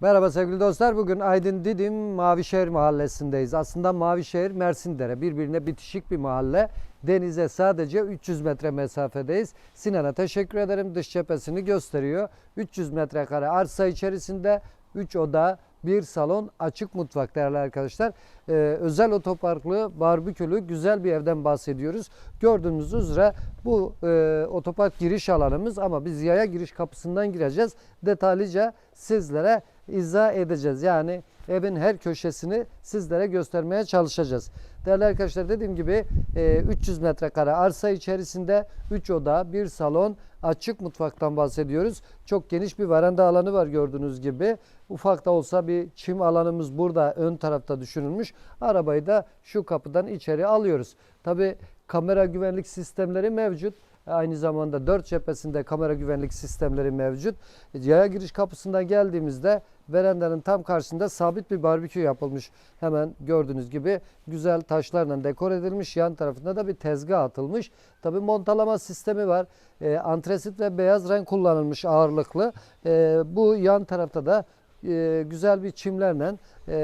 Merhaba sevgili dostlar. Bugün Aydın Didim Mavişehir mahallesindeyiz. Aslında Mavişehir Mersindere birbirine bitişik bir mahalle. Denize sadece 300 metre mesafedeyiz. Sinan'a teşekkür ederim. Dış cephesini gösteriyor. 300 metrekare arsa içerisinde 3 oda, bir salon, açık mutfak değerli arkadaşlar. Ee, özel otoparklı, barbekülü güzel bir evden bahsediyoruz. Gördüğünüz üzere bu e, otopark giriş alanımız ama biz yaya giriş kapısından gireceğiz. Detaylıca sizlere izah edeceğiz. Yani evin her köşesini sizlere göstermeye çalışacağız. Değerli arkadaşlar dediğim gibi e, 300 metrekare arsa içerisinde 3 oda, bir salon, açık mutfaktan bahsediyoruz. Çok geniş bir veranda alanı var gördüğünüz gibi. Ufak da olsa bir çim alanımız burada ön tarafta düşünülmüş. Arabayı da şu kapıdan içeri alıyoruz. Tabi kamera güvenlik sistemleri mevcut. Aynı zamanda dört cephesinde kamera güvenlik sistemleri mevcut. Yaya giriş kapısından geldiğimizde verandanın tam karşısında sabit bir barbekü yapılmış. Hemen gördüğünüz gibi güzel taşlarla dekor edilmiş. Yan tarafında da bir tezgah atılmış. Tabi montalama sistemi var. E, antresit ve beyaz renk kullanılmış ağırlıklı. E, bu yan tarafta da e, güzel bir çimlerle e,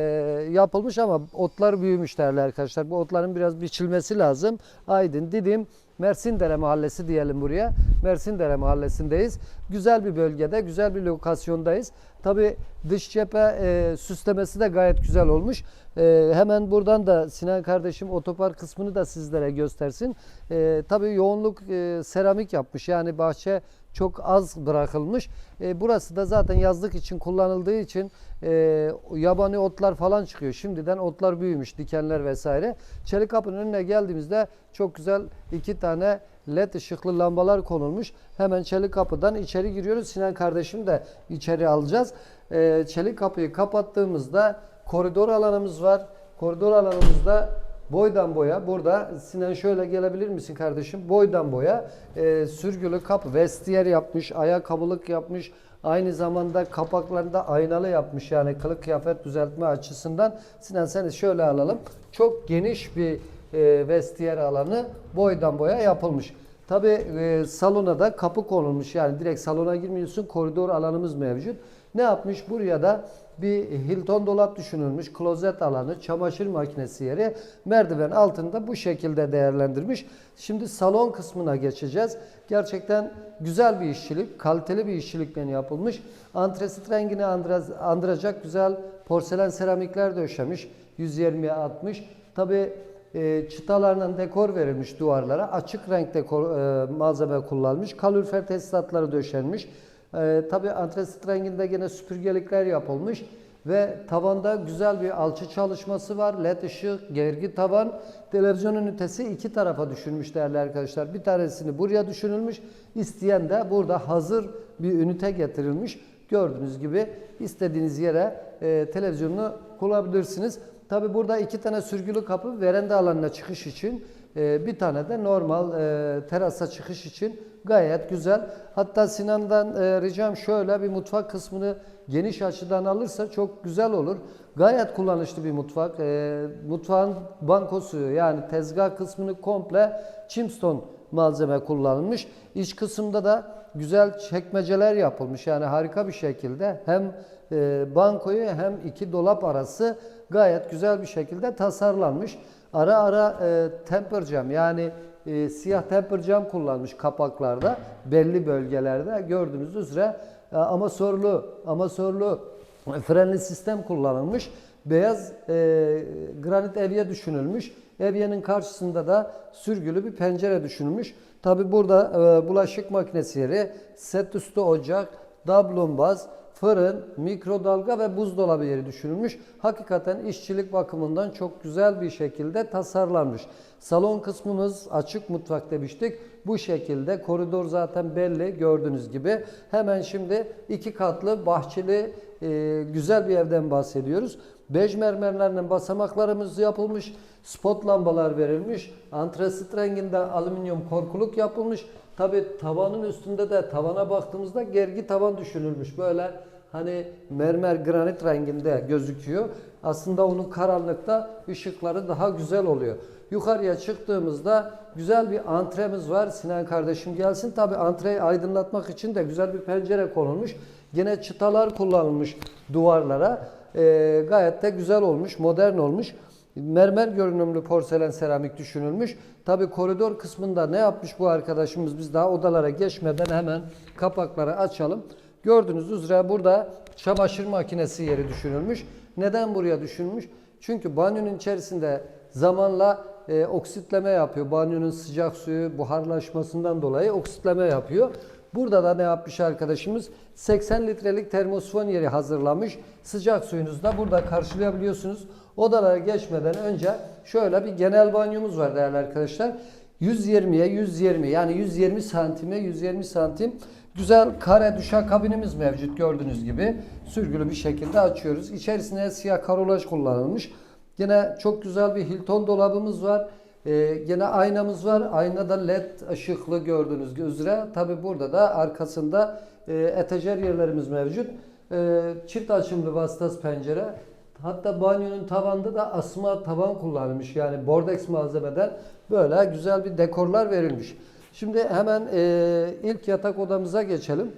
yapılmış ama otlar büyümüş değerli arkadaşlar. Bu otların biraz biçilmesi lazım. Aydın, Didim, Mersindere Mahallesi diyelim buraya. Mersindere Mahallesindeyiz. Güzel bir bölgede, güzel bir lokasyondayız. Tabi dış cephe e, süslemesi de gayet güzel olmuş. E, hemen buradan da Sinan kardeşim otopark kısmını da sizlere göstersin. E, tabii yoğunluk e, seramik yapmış. Yani bahçe çok az bırakılmış. E, burası da zaten yazlık için kullanıldığı için e, yabani otlar falan çıkıyor. Şimdiden otlar büyümüş, dikenler vesaire. Çelik kapının önüne geldiğimizde çok güzel iki tane led ışıklı lambalar konulmuş. Hemen çelik kapıdan içeri giriyoruz. Sinan kardeşim de içeri alacağız. E, çelik kapıyı kapattığımızda koridor alanımız var. Koridor alanımızda boydan boya burada Sinan şöyle gelebilir misin kardeşim? Boydan boya e, sürgülü kapı vestiyer yapmış, ayakkabılık yapmış. Aynı zamanda kapaklarında aynalı yapmış yani kılık kıyafet düzeltme açısından. Sinan seni şöyle alalım. Çok geniş bir e, vestiyer alanı boydan boya yapılmış. Tabi e, salona da kapı konulmuş yani direkt salona girmiyorsun koridor alanımız mevcut. Ne yapmış buraya da bir Hilton dolap düşünülmüş, klozet alanı, çamaşır makinesi yeri, merdiven altında bu şekilde değerlendirmiş. Şimdi salon kısmına geçeceğiz. Gerçekten güzel bir işçilik, kaliteli bir işçilikle yapılmış. Antresit rengini andıra- andıracak güzel porselen seramikler döşemiş. 120'ye 60. Tabi e, çıtalarla dekor verilmiş duvarlara. Açık renk dekor e, malzeme kullanmış. Kalorifer tesisatları döşenmiş. E, Tabi antresit renginde gene süpürgelikler yapılmış. Ve tavanda güzel bir alçı çalışması var. LED ışık, gergi tavan. Televizyon ünitesi iki tarafa düşünmüş değerli arkadaşlar. Bir tanesini buraya düşünülmüş. İsteyen de burada hazır bir ünite getirilmiş. Gördüğünüz gibi istediğiniz yere e, televizyonunu kullanabilirsiniz. Tabi burada iki tane sürgülü kapı veranda alanına çıkış için e, bir tane de normal e, terasa çıkış için gayet güzel. Hatta Sinan'dan e, ricam şöyle bir mutfak kısmını geniş açıdan alırsa çok güzel olur. Gayet kullanışlı bir mutfak. E, mutfağın bankosu yani tezgah kısmını komple chimstone malzeme kullanılmış. İç kısımda da güzel çekmeceler yapılmış. Yani harika bir şekilde hem e, bankoyu hem iki dolap arası gayet güzel bir şekilde tasarlanmış. Ara ara e, temper cam yani e, siyah temper cam kullanmış kapaklarda belli bölgelerde gördüğünüz üzere e, amasörlü amasörlü frenli sistem kullanılmış. Beyaz e, granit evye düşünülmüş. Evyenin karşısında da sürgülü bir pencere düşünülmüş. Tabi burada e, bulaşık makinesi yeri, set üstü ocak, dablumbaz, fırın, mikrodalga ve buzdolabı yeri düşünülmüş. Hakikaten işçilik bakımından çok güzel bir şekilde tasarlanmış. Salon kısmımız açık mutfak demiştik. Bu şekilde koridor zaten belli gördüğünüz gibi. Hemen şimdi iki katlı bahçeli e, güzel bir evden bahsediyoruz. Bej mermerlerle basamaklarımız yapılmış. Spot lambalar verilmiş. Antrasit renginde alüminyum korkuluk yapılmış. Tabi tavanın üstünde de tavana baktığımızda gergi tavan düşünülmüş. Böyle hani mermer granit renginde gözüküyor. Aslında onun karanlıkta ışıkları daha güzel oluyor. Yukarıya çıktığımızda güzel bir antremiz var. Sinan kardeşim gelsin. Tabi antreyi aydınlatmak için de güzel bir pencere konulmuş. Yine çıtalar kullanılmış. duvarlara. Ee, gayet de güzel olmuş, modern olmuş. Mermer görünümlü porselen seramik düşünülmüş. Tabi koridor kısmında ne yapmış bu arkadaşımız? Biz daha odalara geçmeden hemen kapakları açalım. Gördüğünüz üzere burada çamaşır makinesi yeri düşünülmüş. Neden buraya düşünmüş? Çünkü banyonun içerisinde zamanla e, oksitleme yapıyor. Banyonun sıcak suyu buharlaşmasından dolayı oksitleme yapıyor. Burada da ne yapmış arkadaşımız? 80 litrelik termosifon yeri hazırlamış. Sıcak suyunuzu da burada karşılayabiliyorsunuz. Odalara geçmeden önce şöyle bir genel banyomuz var değerli arkadaşlar. 120'ye 120 yani 120 santime 120 santim güzel kare duşa kabinimiz mevcut gördüğünüz gibi. Sürgülü bir şekilde açıyoruz. İçerisine siyah karolaj kullanılmış. Yine çok güzel bir Hilton dolabımız var. Ee, yine aynamız var. Aynada led ışıklı gördüğünüz üzere. Tabi burada da arkasında e, etajer yerlerimiz mevcut. E, çift açımlı vasıtası pencere. Hatta banyonun tavanında da asma tavan kullanılmış. Yani bordex malzemeden böyle güzel bir dekorlar verilmiş. Şimdi hemen e, ilk yatak odamıza geçelim.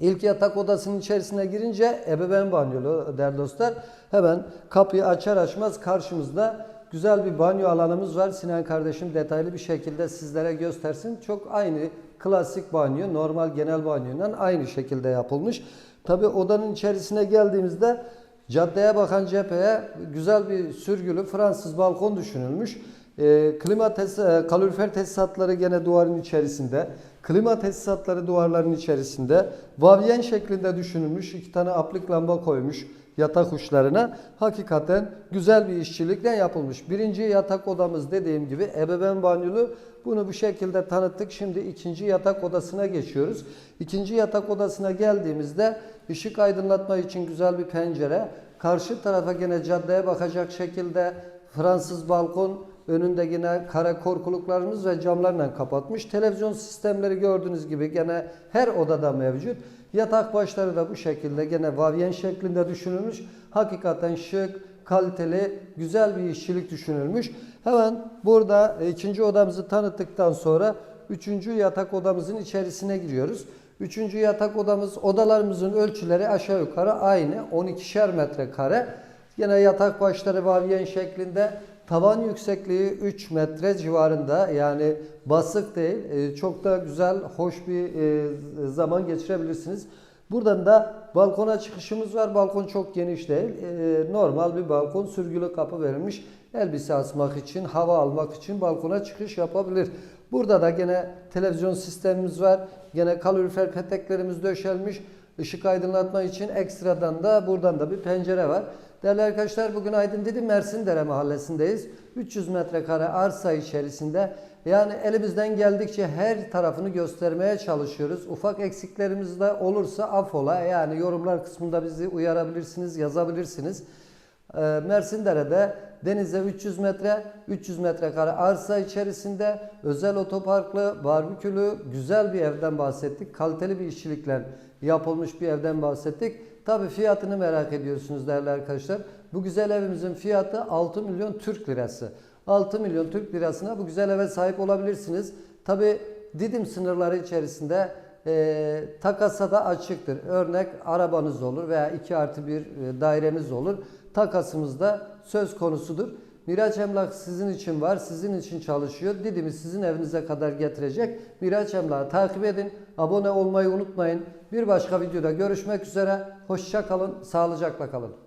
İlk yatak odasının içerisine girince ebeveyn banyolu değerli dostlar. Hemen kapıyı açar açmaz karşımızda güzel bir banyo alanımız var. Sinan kardeşim detaylı bir şekilde sizlere göstersin. Çok aynı klasik banyo, normal genel banyoyla aynı şekilde yapılmış. Tabi odanın içerisine geldiğimizde caddeye bakan cepheye güzel bir sürgülü Fransız balkon düşünülmüş. E, klima tes e, kalorifer tesisatları gene duvarın içerisinde. Klima tesisatları duvarların içerisinde. Vavyen şeklinde düşünülmüş. iki tane aplik lamba koymuş yatak uçlarına. Hakikaten güzel bir işçilikle yapılmış. Birinci yatak odamız dediğim gibi ebeveyn banyolu. Bunu bu şekilde tanıttık. Şimdi ikinci yatak odasına geçiyoruz. İkinci yatak odasına geldiğimizde ışık aydınlatma için güzel bir pencere. Karşı tarafa gene caddeye bakacak şekilde Fransız balkon önünde yine kare korkuluklarımız ve camlarla kapatmış. Televizyon sistemleri gördüğünüz gibi gene her odada mevcut. Yatak başları da bu şekilde gene vavyen şeklinde düşünülmüş. Hakikaten şık, kaliteli, güzel bir işçilik düşünülmüş. Hemen burada e, ikinci odamızı tanıttıktan sonra üçüncü yatak odamızın içerisine giriyoruz. Üçüncü yatak odamız odalarımızın ölçüleri aşağı yukarı aynı 12'şer metrekare. Yine yatak başları vavyen şeklinde tavan yüksekliği 3 metre civarında yani basık değil e, çok da güzel hoş bir e, zaman geçirebilirsiniz. Buradan da balkona çıkışımız var. Balkon çok geniş değil. E, normal bir balkon sürgülü kapı verilmiş. Elbise asmak için, hava almak için balkona çıkış yapabilir. Burada da gene televizyon sistemimiz var. Gene kalorifer peteklerimiz döşelmiş. Işık aydınlatma için ekstradan da buradan da bir pencere var. Değerli arkadaşlar bugün Aydın Didim Mersindere mahallesindeyiz. 300 metrekare arsa içerisinde yani elimizden geldikçe her tarafını göstermeye çalışıyoruz. Ufak eksiklerimiz de olursa affola yani yorumlar kısmında bizi uyarabilirsiniz, yazabilirsiniz. Ee, Mersindere'de denize 300 metre, 300 metrekare arsa içerisinde özel otoparklı, barbekülü, güzel bir evden bahsettik. Kaliteli bir işçilikle yapılmış bir evden bahsettik. Tabi fiyatını merak ediyorsunuz değerli arkadaşlar. Bu güzel evimizin fiyatı 6 milyon Türk lirası. 6 milyon Türk lirasına bu güzel eve sahip olabilirsiniz. Tabi Didim sınırları içerisinde e, takasa da açıktır. Örnek arabanız olur veya 2 artı bir e, daireniz olur. Takasımız da söz konusudur. Miraç Emlak sizin için var, sizin için çalışıyor. Didim'i sizin evinize kadar getirecek. Miraç Emlak'ı takip edin. Abone olmayı unutmayın. Bir başka videoda görüşmek üzere. Hoşça kalın, sağlıcakla kalın.